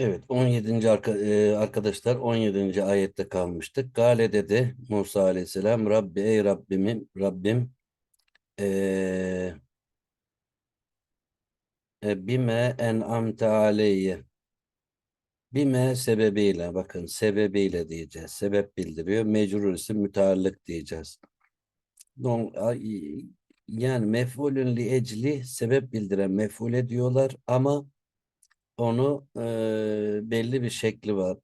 Evet 17. Arka, e, arkadaşlar 17. ayette kalmıştık. Gale dedi Musa aleyhisselam Rabbi ey Rabbim Rabbim e, e, bime en'amte aleyye bime sebebiyle bakın sebebiyle diyeceğiz. Sebep bildiriyor. Mecrur isim müteallık diyeceğiz. Yani mef'ulün li ecli sebep bildiren mef'ule diyorlar ama onu e, belli bir şekli var.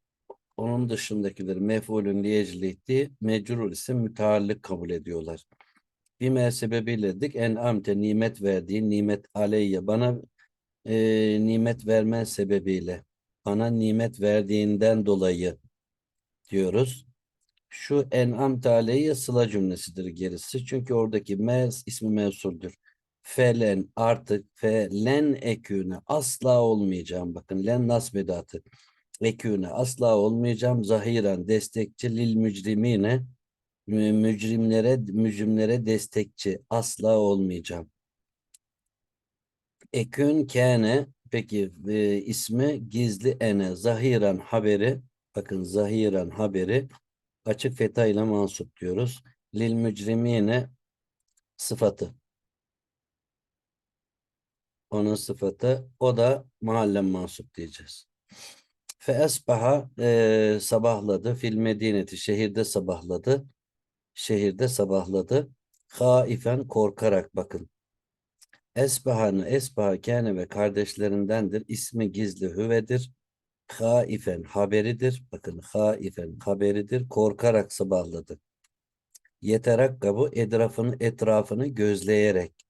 Onun dışındakileri mef'ulün li eclihti mecrur isim müteallık kabul ediyorlar. Bime sebebiyle dedik en amte nimet verdiğin nimet aleyye bana e, nimet vermen sebebiyle bana nimet verdiğinden dolayı diyoruz. Şu en'amte aleyye sıla cümlesidir gerisi. Çünkü oradaki mez ismi mevsuldür. Felen artık felen eküne asla olmayacağım. Bakın len nasbedatı. Eküne asla olmayacağım. Zahiren destekçi lil mücrimine mü- mücrimlere mücrimlere destekçi asla olmayacağım. Ekün kene peki e, ismi gizli ene zahiren haberi bakın zahiren haberi açık feta ile mansup diyoruz. Lil mücrimine sıfatı. Onun sıfatı o da mahallen mansup diyeceğiz. Fe esbaha e, sabahladı fil medineti şehirde sabahladı. Şehirde sabahladı. Haifen korkarak bakın. Esbahanı esbaha kâne ve kardeşlerindendir. İsmi gizli hüvedir. Haifen haberidir. Bakın haifen haberidir. Korkarak sabahladı. Yeterakkabu etrafını etrafını gözleyerek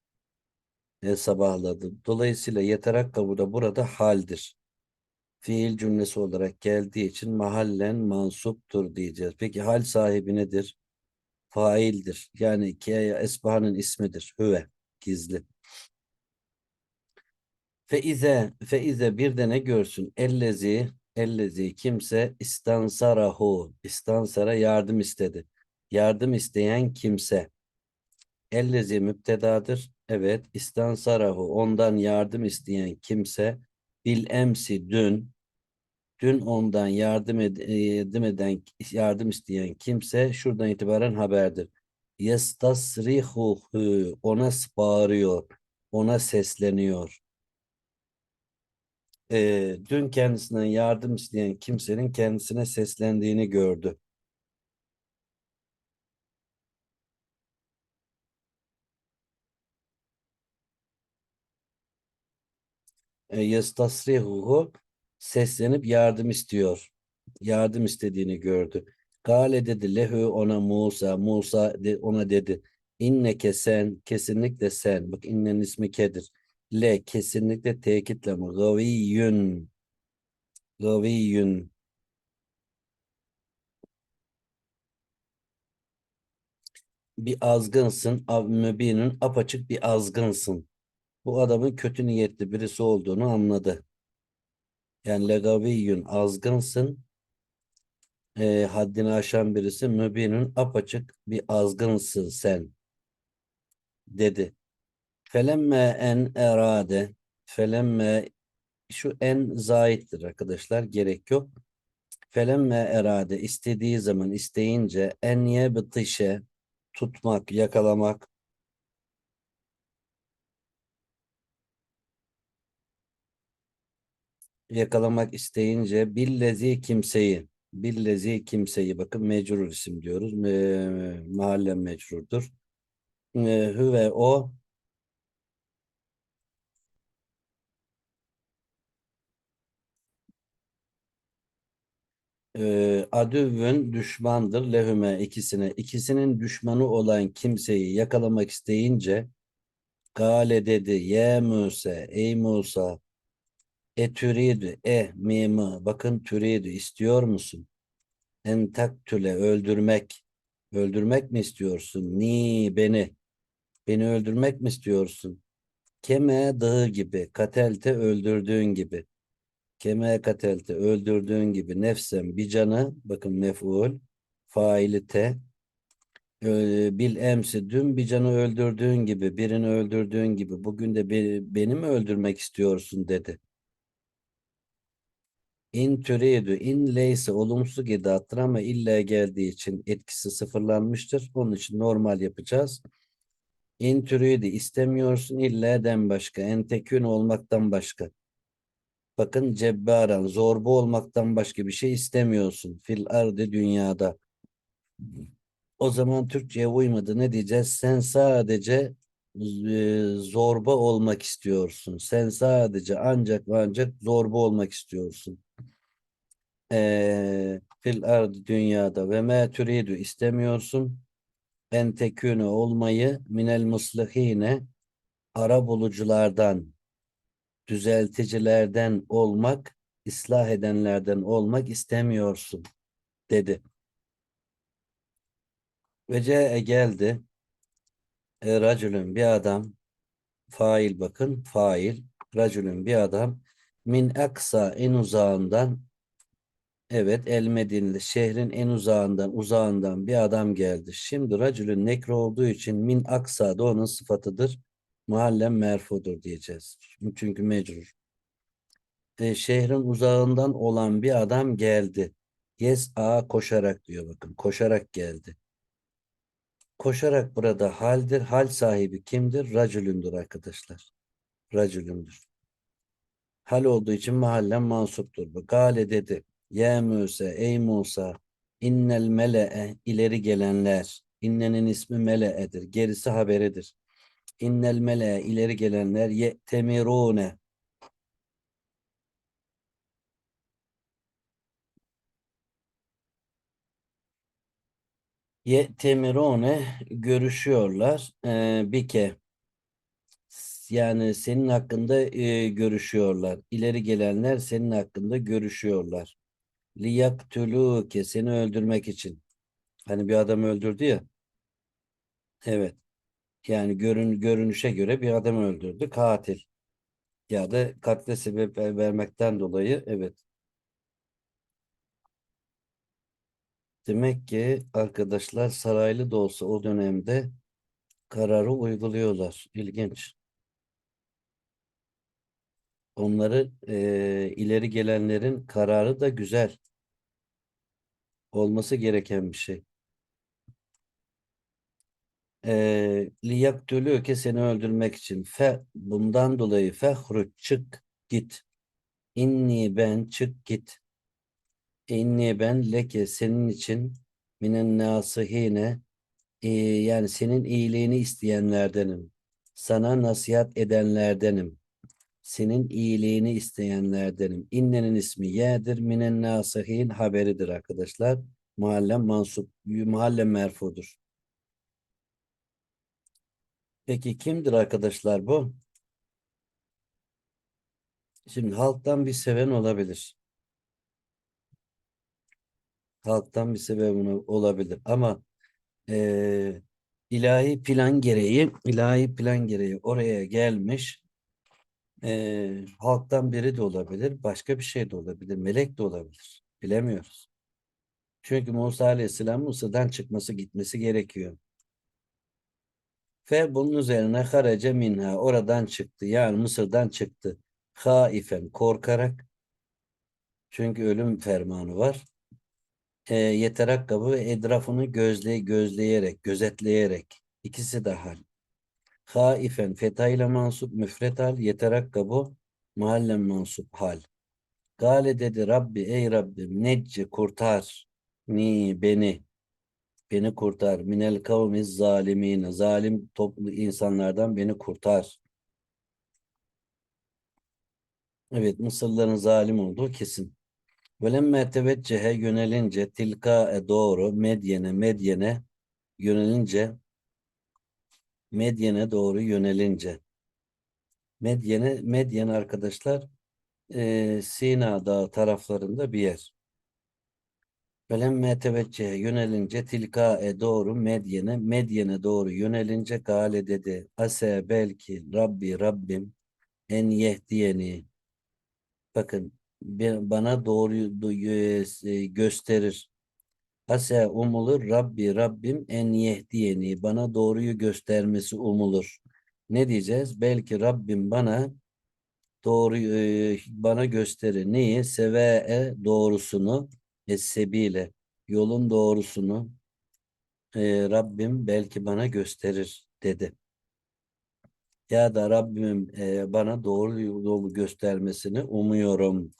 e, sabahladı. Dolayısıyla yeterakkabu da burada haldir. Fiil cümlesi olarak geldiği için mahallen mansuptur diyeceğiz. Peki hal sahibi nedir? Faildir. Yani ki esbahanın ismidir. Hüve. Gizli. Feize, feize bir de ne görsün? Ellezi, ellezi kimse istansarahu, istansara yardım istedi. Yardım isteyen kimse. Ellezi müptedadır. Evet, istansarahu ondan yardım isteyen kimse. Bil emsi dün, dün ondan yardım, ed yardım eden, yardım isteyen kimse şuradan itibaren haberdir. Yestasrihuhu ona bağırıyor, ona sesleniyor e, dün kendisinden yardım isteyen kimsenin kendisine seslendiğini gördü. Yestasrihuhu seslenip yardım istiyor. Yardım istediğini gördü. Gale dedi lehu ona Musa. Musa ona dedi. İnneke sen kesinlikle sen. Bak innen ismi kedir. Le kesinlikle tekitle mi? Gaviyyün. Gaviyyün. Bir azgınsın. Mübinin apaçık bir azgınsın. Bu adamın kötü niyetli birisi olduğunu anladı. Yani legaviyyün azgınsın. E, haddini aşan birisi mübinin apaçık bir azgınsın sen dedi. Felemme en erade felemme şu en zaittir arkadaşlar gerek yok. Felemme erade istediği zaman isteyince en yebtişe tutmak, yakalamak yakalamak isteyince billezi kimseyi billezi kimseyi bakın mecrur isim diyoruz. Me, mahalle mecrurdur. E, hüve o e, adüvün düşmandır lehüme ikisine. İkisinin düşmanı olan kimseyi yakalamak isteyince Gale dedi ye Musa ey Musa e türidü e mimi bakın türidü istiyor musun? En taktüle öldürmek öldürmek mi istiyorsun? Ni beni beni öldürmek mi istiyorsun? Keme dağı gibi katelte öldürdüğün gibi keme katelte öldürdüğün gibi nefsen bir canı bakın mef'ul faili te bil emsi dün bir canı öldürdüğün gibi birini öldürdüğün gibi bugün de be- beni mi öldürmek istiyorsun dedi. İn türidü, in leyse olumsuz edattır ama illa geldiği için etkisi sıfırlanmıştır. Onun için normal yapacağız. İn türidü istemiyorsun illa'den başka. En tekün olmaktan başka. Bakın cebbaran, zorba olmaktan başka bir şey istemiyorsun. Fil ardı dünyada. O zaman Türkçe'ye uymadı. Ne diyeceğiz? Sen sadece e, zorba olmak istiyorsun. Sen sadece ancak ancak zorba olmak istiyorsun. E, fil ardı dünyada ve me türidü istemiyorsun. En tekûne olmayı minel muslihine ara buluculardan düzelticilerden olmak, ıslah edenlerden olmak istemiyorsun dedi. Ve ce'e geldi. E, racülün bir adam fail bakın fail racülün bir adam min aksa en uzağından evet el Medinli şehrin en uzağından uzağından bir adam geldi. Şimdi racülün nekro olduğu için min aksa da onun sıfatıdır. Muhallem merfudur diyeceğiz. Çünkü mecrur. E, şehrin uzağından olan bir adam geldi. Yes a koşarak diyor bakın. Koşarak geldi. Koşarak burada haldir. Hal sahibi kimdir? Racülündür arkadaşlar. Racülündür. Hal olduğu için mahallen mansuptur. Bu Gale dedi. Ya Musa, ey Musa, innel mele'e ileri gelenler. İnnenin ismi mele'edir. Gerisi haberidir. İnnel mele'e ileri gelenler ye'temirune. Ye'temirune görüşüyorlar. Ee, bike yani senin hakkında e, görüşüyorlar. İleri gelenler senin hakkında görüşüyorlar. Liyaktuluke seni öldürmek için. Hani bir adam öldürdü ya. Evet. Yani görün, görünüşe göre bir adam öldürdü. Katil. Ya da katle sebep ver- vermekten dolayı evet. Demek ki arkadaşlar saraylı da olsa o dönemde kararı uyguluyorlar. İlginç. Onları eee, ileri gelenlerin kararı da güzel. Olması gereken bir şey. Eee liyaktülüke seni öldürmek için. Fe, bundan dolayı fehruç çık git. İnni ben çık git. İnni ben leke senin için minen nasihine e, yani senin iyiliğini isteyenlerdenim. Sana nasihat edenlerdenim. Senin iyiliğini isteyenlerdenim. İnnenin ismi ye'dir. Minen nasihin haberidir arkadaşlar. Muhallem mansup, muhallem merfudur. Peki kimdir arkadaşlar bu? Şimdi halktan bir seven olabilir. Halktan bir seven olabilir ama eee, ilahi plan gereği ilahi plan gereği oraya gelmiş eee, halktan biri de olabilir, başka bir şey de olabilir, melek de olabilir. Bilemiyoruz. Çünkü Musa Aleyhisselam Mısır'dan çıkması gitmesi gerekiyor. Ve bunun üzerine harace minha oradan çıktı. Yani Mısır'dan çıktı. Haifen korkarak çünkü ölüm fermanı var. E, yeterakkabu ve etrafını gözle, gözleyerek, gözetleyerek. ikisi de hal. Haifen fetayla mansup müfret hal. Yeterakkabu mahallen mansup hal. Gale dedi Rabbi ey Rabbim necci kurtar ni beni beni kurtar minel kavmiz zalimin zalim toplu insanlardan beni kurtar. Evet Mısırlıların zalim olduğu kesin. Velemme teveccühe yönelince tilka doğru medyene medyene yönelince medyene doğru yönelince medyene medyen arkadaşlar e, Sina Dağı taraflarında bir yer. Velemme teveccühe yönelince tilka doğru medyene medyene doğru yönelince gale dedi ase belki Rabbi Rabbim en yehdiyeni bakın bana doğruyu du- e, gösterir. Ase umulur Rabbi Rabbim en yehdiyeni bana doğruyu göstermesi umulur. Ne diyeceğiz? Belki Rabbim bana doğru e, bana gösterir. Neyi? Seve'e doğrusunu es-sebile yolun doğrusunu e, Rabbim belki bana gösterir dedi. Ya da Rabbim e, bana doğru yolu göstermesini umuyorum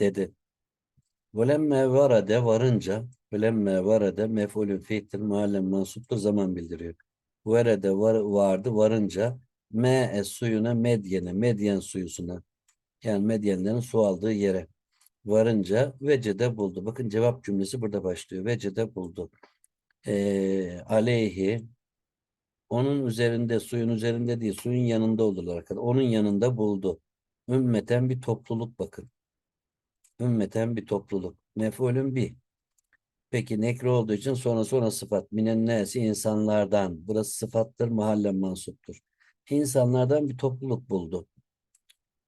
dedi. Velemme varade varınca velemme varade mef'ulün fi'tir mahallen mansuptur zaman bildiriyor. Verede var, vardı varınca me es suyuna medyene medyen suyusuna yani medyenlerin su aldığı yere varınca vecede buldu. Bakın cevap cümlesi burada başlıyor. Vecede buldu. Ee, aleyhi onun üzerinde suyun üzerinde değil suyun yanında oldular arkadaşlar. Onun yanında buldu. Ümmeten bir topluluk bakın. Ümmeten bir topluluk. Mef'ulün bir. Peki nekre olduğu için sonra sonra sıfat. Minen nesi insanlardan. Burası sıfattır, mahalle mansuptur. İnsanlardan bir topluluk buldu.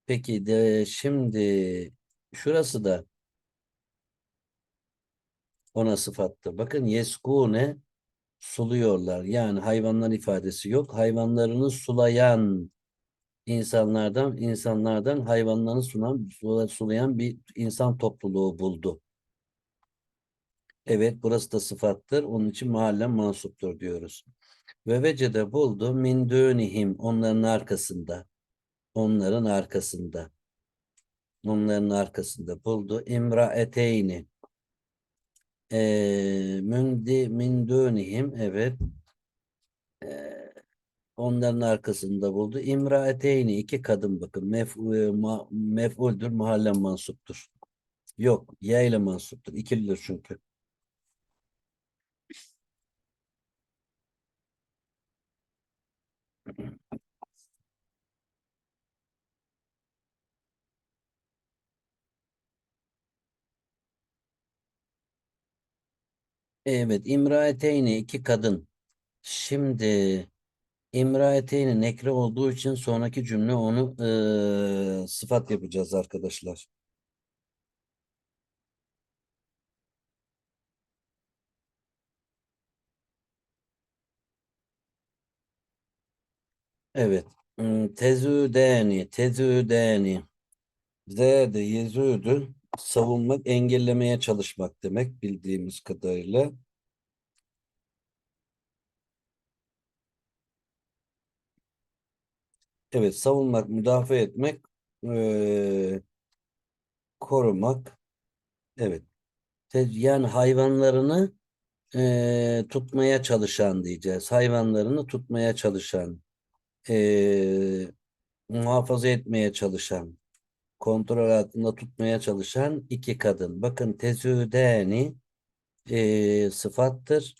Peki de şimdi şurası da ona sıfattır. Bakın yeskune suluyorlar. Yani hayvanlar ifadesi yok. Hayvanlarını sulayan insanlardan insanlardan hayvanlarını sunan sulayan bir insan topluluğu buldu. Evet burası da sıfattır. Onun için mahalle mansuptur diyoruz. Ve vecede buldu min dönihim onların arkasında. Onların arkasında. Onların arkasında buldu. İmraeteyni. Ee, mündi min dönihim evet. Ee, onların arkasında buldu. İmraeteyni iki kadın bakın. Mef, e, ma, mef'uldür mahalle mansuptur. Yok. Ya ile mansuptur. İkilidir çünkü. Evet, imraeteyni iki kadın. Şimdi imraeteyni nekre olduğu için sonraki cümle onu eee, sıfat yapacağız arkadaşlar. Evet. Tezüdeni, tezüdeni. Z'de yezüdü savunmak, engellemeye çalışmak demek bildiğimiz kadarıyla. Evet, savunmak, müdafaa etmek, eee, korumak. Evet. Yani hayvanlarını eee, tutmaya çalışan diyeceğiz. Hayvanlarını tutmaya çalışan, eee, muhafaza etmeye çalışan, kontrol altında tutmaya çalışan iki kadın. Bakın tezüdeni eee sıfattır.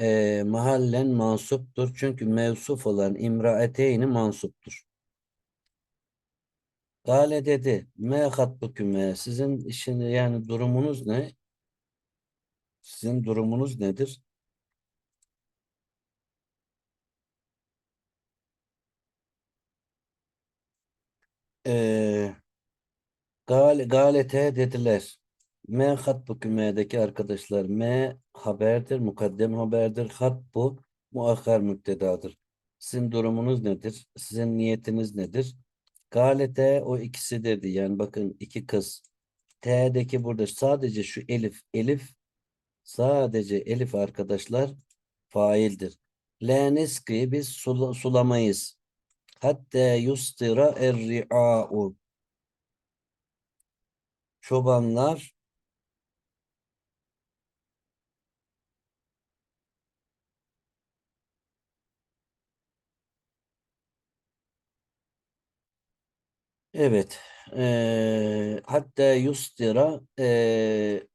Eee, mahallen mansuptur. Çünkü mevsuf olan imraeteyni mansuptur. Gale dedi. Me hatbüküme. Sizin işin yani durumunuz ne? Sizin durumunuz nedir? Ee, gal, galete dediler. Me hatbükümedeki arkadaşlar. Me haberdir, mukaddem haberdir. Hatbu muahhar müptedadır. Sizin durumunuz nedir? Sizin niyetiniz nedir? Galete o ikisi dedi. Yani bakın iki kız. T'deki burada sadece şu elif. Elif sadece elif arkadaşlar faildir. Leniski biz sula- sulamayız. Hatta yustira er-ri'a'u. Çobanlar evet eee, hatta yustira eee,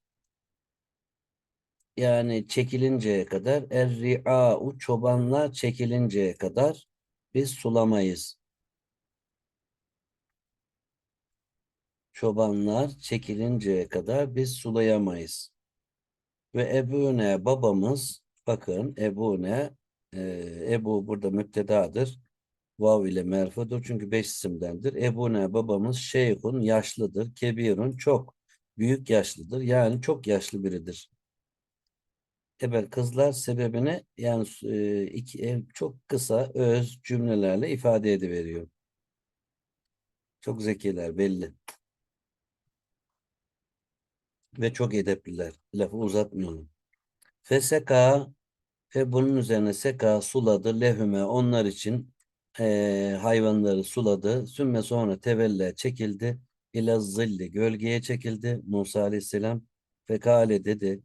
yani çekilinceye kadar er-ri'a'u çobanlar çekilinceye kadar biz sulamayız. Çobanlar çekilinceye kadar biz sulayamayız. Ve Ebune babamız bakın Ebune e, Ebu burada müptedadır. Vav ile merfudur çünkü beş isimdendir. Ebune babamız şeyhun yaşlıdır. Kebirun çok büyük yaşlıdır. Yani çok yaşlı biridir. Evet kızlar sebebini yani e, iki, e, çok kısa öz cümlelerle ifade ediveriyor. Çok zekiler belli. Ve çok edepliler. Lafı uzatmıyorum. Feseka ve bunun üzerine seka suladı lehüme onlar için eee, hayvanları suladı. Sümme sonra tevelle çekildi. İlaz zilli gölgeye çekildi. Musa aleyhisselam fekale dedi.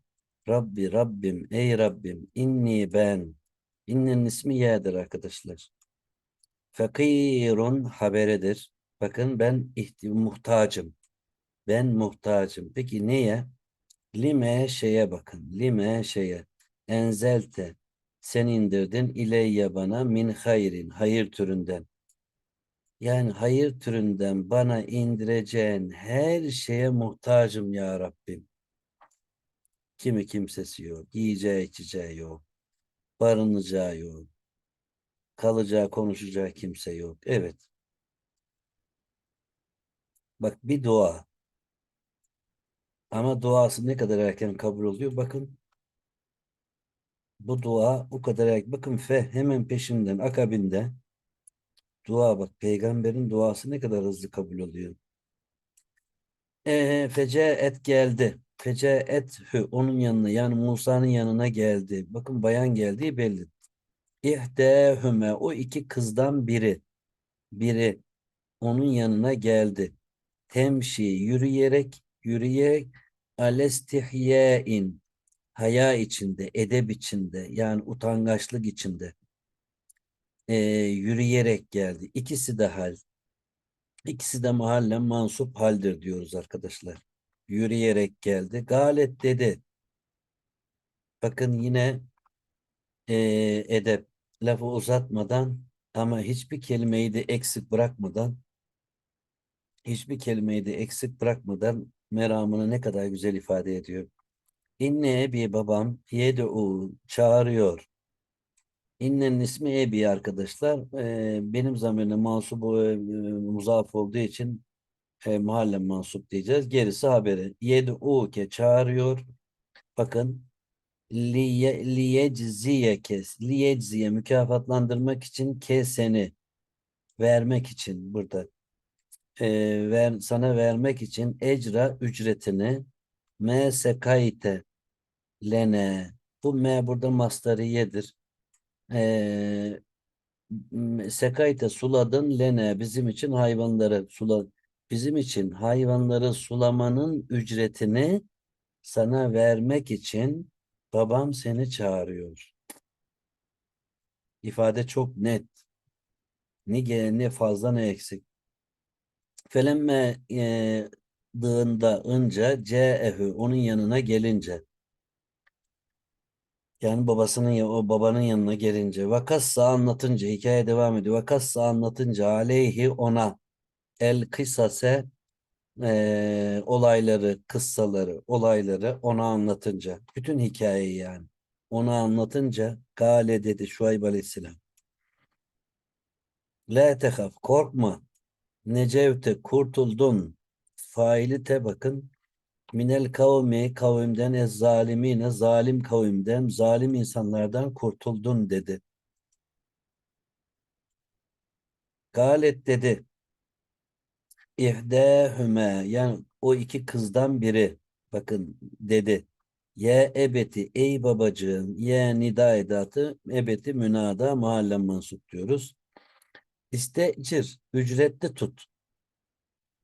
Rabbi Rabbim ey Rabbim inni ben. İnnenin ismi ye'dir arkadaşlar. Fakirun haberedir. Bakın ben muhtacım. Ben muhtacım. Peki neye? Lime şeye bakın. Lime şeye. Enzelte. Sen indirdin ileyye bana min hayrin. Hayır türünden. Yani hayır türünden bana indireceğin her şeye muhtacım ya Rabbim. Kimi kimsesi yok. Yiyeceği içeceği yok. Barınacağı yok. Kalacağı konuşacağı kimse yok. Evet. Bak bir dua. Ama duası ne kadar erken kabul oluyor? Bakın bu dua o kadar erken. Bakın fe hemen peşinden akabinde dua bak peygamberin duası ne kadar hızlı kabul oluyor. Ee, fece et geldi. Fece et hü onun yanına yani Musa'nın yanına geldi. Bakın bayan geldiği belli. İhdehüme o iki kızdan biri biri onun yanına geldi. Temşi yürüyerek yürüyerek alestihyein haya içinde, edep içinde yani utangaçlık içinde ee, yürüyerek geldi. İkisi de hal. İkisi de mahallen mansup haldir diyoruz arkadaşlar. Yürüyerek geldi. Galet dedi. Bakın yine ee, edep lafı uzatmadan ama hiçbir kelimeyi de eksik bırakmadan hiçbir kelimeyi de eksik bırakmadan meramını ne kadar güzel ifade ediyor. İnne ebi babam yed'u çağırıyor. İnnenin ismi ebi arkadaşlar. Ee, benim zamirine mansup e, muzaf olduğu için e, mahalle mansup diyeceğiz. Gerisi haberi. Yed'u ke çağırıyor. Bakın liye, liyecziye kes. Liyecziye mükafatlandırmak için keseni vermek için burada e, ver, sana vermek için ecra ücretini me sekayte lene bu me burada masteriyedir. E, sekayte suladın lene bizim için hayvanları sula bizim için hayvanları sulamanın ücretini sana vermek için babam seni çağırıyor. İfade çok net. Ne, ne fazla ne eksik. Felemme e, dığında ınca ce'ehu onun yanına gelince yani babasının ya- o babanın yanına gelince vakassa anlatınca hikaye devam ediyor. Vakassa anlatınca aleyhi ona el kısase e, olayları, kıssaları, olayları ona anlatınca bütün hikayeyi yani ona anlatınca gale dedi Şuayb Aleyhisselam. La tehaf korkma Necevte kurtuldun. Faili te bakın. Minel kavmi kavimden ez zalimine zalim kavimden zalim insanlardan kurtuldun dedi. Galet dedi. İhdehüme yani o iki kızdan biri bakın dedi. Ye ebeti ey babacığım ye nida edatı ebeti münada mahalle mansup diyoruz. İstecir ücretli tut.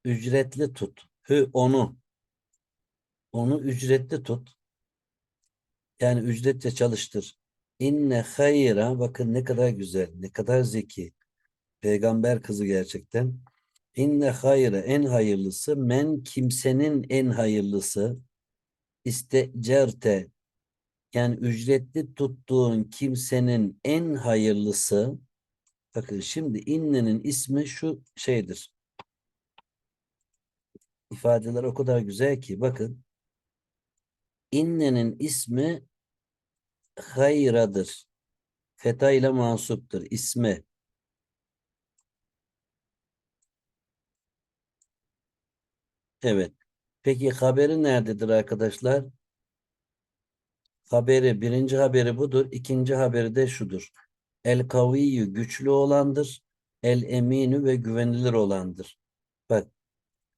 Ücretli tut. Hü onu. Onu ücretli tut. Yani ücretle çalıştır. İnne hayra bakın ne kadar güzel, ne kadar zeki. Peygamber kızı gerçekten. İnne hayra en hayırlısı men kimsenin en hayırlısı istecerte yani ücretli tuttuğun kimsenin en hayırlısı bakın şimdi innenin ismi şu şeydir. İfadeler o kadar güzel ki bakın innenin ismi hayradır. Feta ile mansuptur. ismi. Evet. Peki haberi nerededir arkadaşlar? Haberi, birinci haberi budur. İkinci haberi de şudur. El kaviyyü güçlü olandır. El eminü ve güvenilir olandır. Bak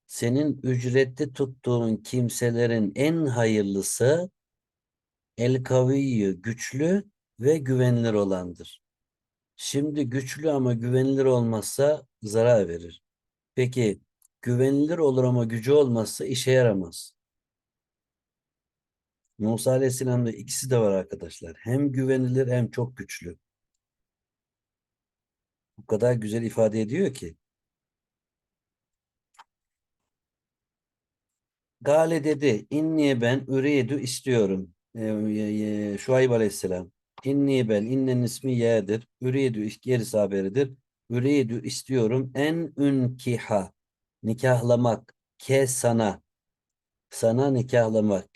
senin ücretli tuttuğun kimselerin en hayırlısı el kaviyyü güçlü ve güvenilir olandır. Şimdi güçlü ama güvenilir olmazsa zarar verir. Peki güvenilir olur ama gücü olmazsa işe yaramaz. Musa Aleyhisselam'da ikisi de var arkadaşlar. Hem güvenilir hem çok güçlü. Bu kadar güzel ifade ediyor ki. Gale dedi, inni ben üridu istiyorum. Ee, Şuayb Aleyhisselam. İnni ben, innen ismi ye'dir. Üridu gerisi haberidir. Üridu istiyorum. En ünkiha. Nikahlamak. Ke sana. Sana nikahlamak.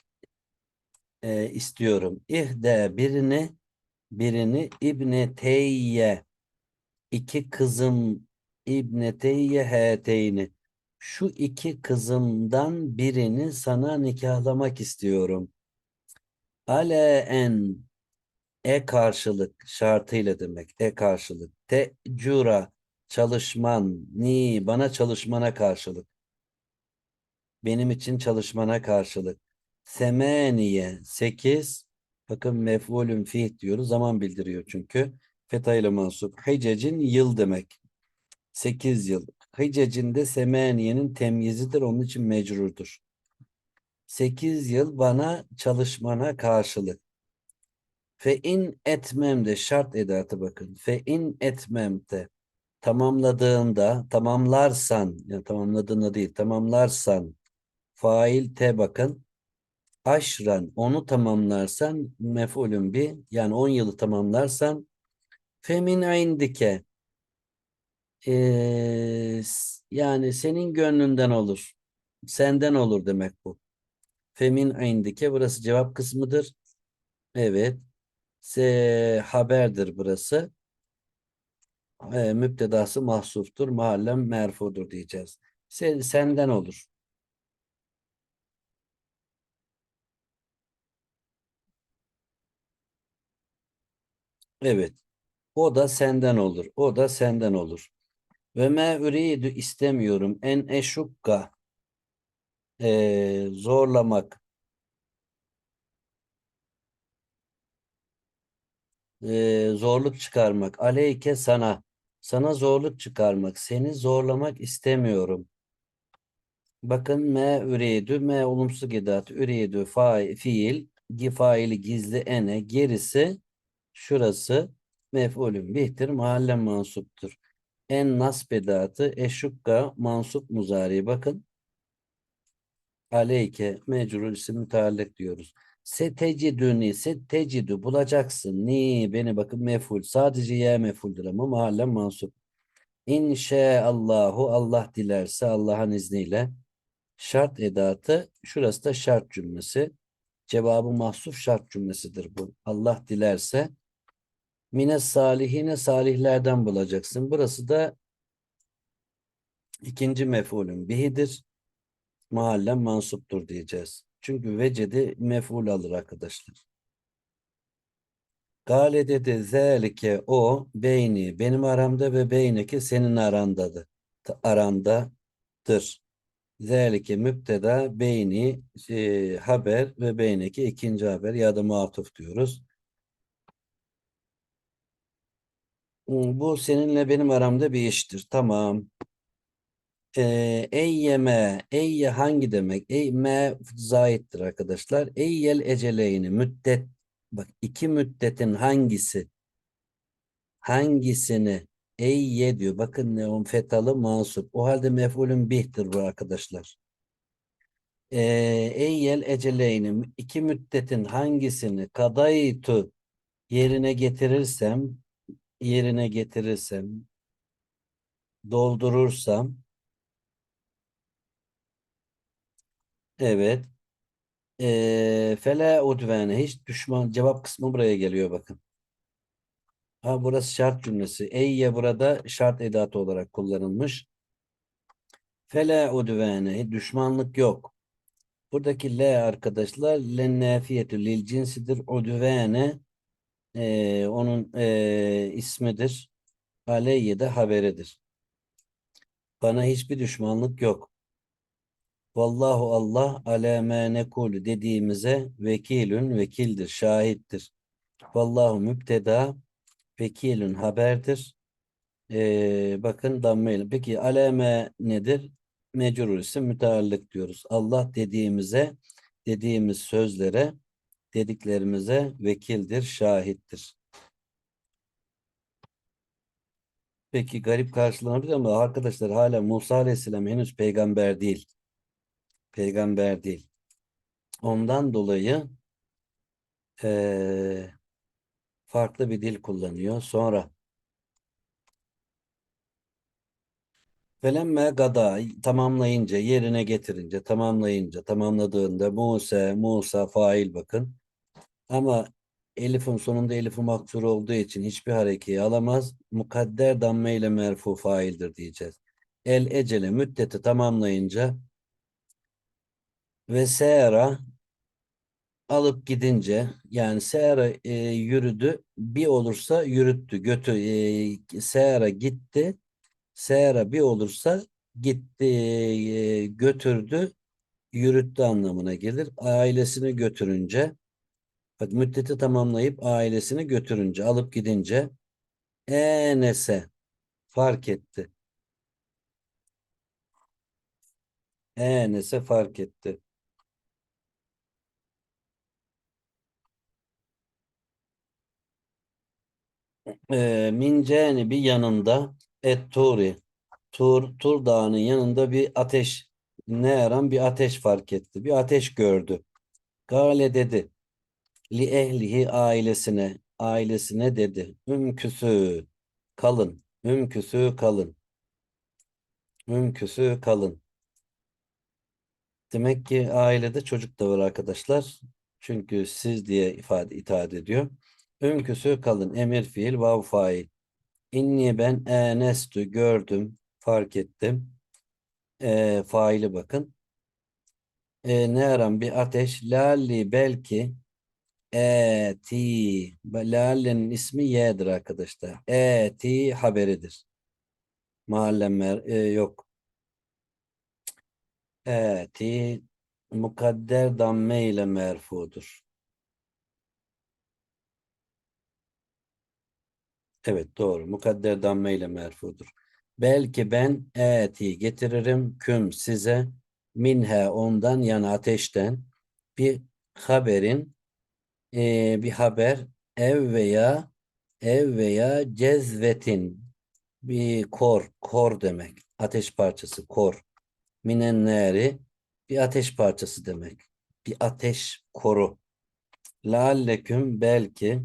Ee, istiyorum. İhde birini birini İbne Teyye iki kızım İbne Teyye heteyni şu iki kızımdan birini sana nikahlamak istiyorum. Ale en e karşılık şartıyla demek. E karşılık. Te cura çalışman ni bana çalışmana karşılık. Benim için çalışmana karşılık. Semeniye sekiz bakın mef'ulün fih diyoruz. Zaman bildiriyor çünkü. Fetayla mansup. Hicecin yıl demek. Sekiz yıl. Hicecin de semeniyenin temyizidir. Onun için mecrurdur. Sekiz yıl bana çalışmana karşılık. Fe in etmemde şart edatı bakın. Fe in etmemde tamamladığında tamamlarsan yani tamamladığında değil tamamlarsan fail te bakın aşran onu tamamlarsan mef'ulün bir yani 10 yılı tamamlarsan femin indike ee, yani senin gönlünden olur. Senden olur demek bu. Femin indike burası cevap kısmıdır. Evet. Se haberdir burası. E, müptedası mahsuftur. Mahallem merfudur diyeceğiz. Sen, senden olur. Evet. O da senden olur. O da senden olur. Ve me üridu istemiyorum. En eşukka e, zorlamak e, zorluk çıkarmak. Aleyke sana sana zorluk çıkarmak. Seni zorlamak istemiyorum. Bakın me üridu me olumsuz edat üridu fail fiil faili gizli ene gerisi şurası mef'ulün bihtir mahalle mansuptur. En nasb edatı eşukka mansup muzari bakın. Aleyke mecrur isim müteallek diyoruz. Setecidüni setecidu bulacaksın. Ni beni bakın meful. Sadece ye mefuldür ama mahalle mansup. İnşaallahu Allah dilerse Allah'ın izniyle şart edatı şurası da şart cümlesi. Cevabı mahsuf şart cümlesidir bu. Allah dilerse mine salihine salihlerden bulacaksın. Burası da ikinci mef'ulün bihidir. Mahallen mansuptur diyeceğiz. Çünkü vecedi mef'ul alır arkadaşlar. Gale dedi zelike o beyni benim aramda ve beyneki senin arandadır. Arandadır. Zelike müpteda beyni e, haber ve beyneki ikinci haber ya da muatuf diyoruz. Bu seninle benim aramda bir iştir. Tamam. Ee, eyyeme, eyye hangi demek? Eyme zaittir arkadaşlar. Eyyel eceleyni müddet. Bak iki müddetin hangisi? Hangisini? Eyye diyor. Bakın ne on fetalı mansup. O halde mef'ulün bihtir bu arkadaşlar. Ee, eyyel eceleyni iki müddetin hangisini kadaytu yerine getirirsem yerine getirirsem doldurursam evet e, fela udvene hiç düşman cevap kısmı buraya geliyor bakın. Ha burası şart cümlesi. Eyye burada şart edatı olarak kullanılmış. Fela udvene düşmanlık yok. Buradaki L arkadaşlar lennafiyetü lil cinsidir. Udvene e, onun e, ismidir. Aleyye de haberidir. Bana hiçbir düşmanlık yok. Vallahu Allah ala ma nekulu dediğimize vekilün vekildir, şahittir. Vallahu müpteda, vekilün haberdir. Ee, bakın dammeyle. Peki aleme nedir? Mecrur isim müteallık diyoruz. Allah dediğimize, dediğimiz sözlere, dediklerimize vekildir, şahittir. Peki garip karşılanabilir ama arkadaşlar hala Musa Aleyhisselam henüz peygamber değil. Peygamber değil. Ondan dolayı eee, farklı bir dil kullanıyor. Sonra Velemme gada tamamlayınca, yerine getirince, tamamlayınca, tamamladığında Musa, Musa fail bakın. Ama elifin sonunda elifi maksur olduğu için hiçbir harekeyi alamaz. Mukadder damme ile merfu faildir diyeceğiz. El ecele müddeti tamamlayınca ve seera alıp gidince yani seera e, yürüdü bir olursa yürüttü götü e, seera gitti seera bir olursa gitti e, götürdü yürüttü anlamına gelir. Ailesini götürünce bak müddeti tamamlayıp ailesini götürünce alıp gidince enese fark etti. Enese fark etti. E, min bir yanında et turi Tur, Tur Dağı'nın yanında bir ateş ne yaran bir ateş fark etti. Bir ateş gördü. Gale dedi. Li ehlihi ailesine ailesine dedi. Ümküsü kalın. Ümküsü kalın. Ümküsü kalın. Demek ki ailede çocuk da var arkadaşlar. Çünkü siz diye ifade itaat ediyor. Ümküsü kalın. Emir fiil vav fail. İnni ben enestü gördüm, fark ettim. E, faili bakın. E, ne yaran bir ateş. Lalli belki eti. Lalle'nin ismi Y'dir arkadaşlar. Eti haberidir. Mahallemer e, yok. Eti mukadder damme ile merfudur. Evet doğru. Mukadder damme ile merfudur. Belki ben eti getiririm küm size minhe ondan yani ateşten bir haberin e, bir haber ev veya ev veya cezvetin bir kor kor demek. Ateş parçası kor. Minenneri bir ateş parçası demek. Bir ateş koru. Lalleküm belki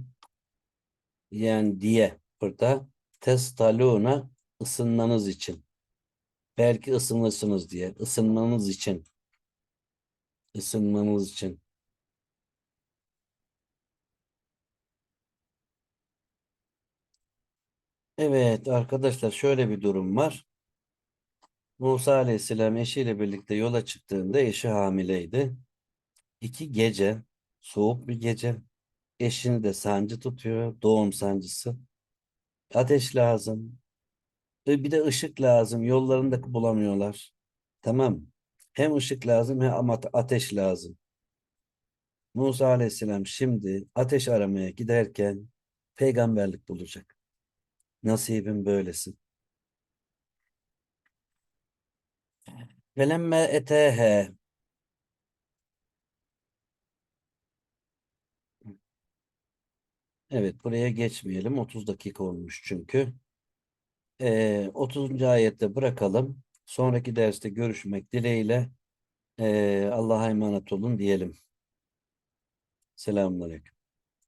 yani diye burada testaluna ısınmanız için. Belki ısınırsınız diye. ısınmanız için. ısınmanız için. Evet arkadaşlar şöyle bir durum var. Musa Aleyhisselam eşiyle birlikte yola çıktığında eşi hamileydi. İki gece, soğuk bir gece. Eşini de sancı tutuyor, doğum sancısı. Ateş lazım, bir de ışık lazım. Yollarını da bulamıyorlar. Tamam. Hem ışık lazım hem ateş lazım. Musa Aleyhisselam şimdi ateş aramaya giderken peygamberlik bulacak. Nasibim böylesin. Velemme etehe Evet buraya geçmeyelim. 30 dakika olmuş çünkü. Ee, 30. ayette bırakalım. Sonraki derste görüşmek dileğiyle ee, Allah'a emanet olun diyelim. Selamünaleyküm.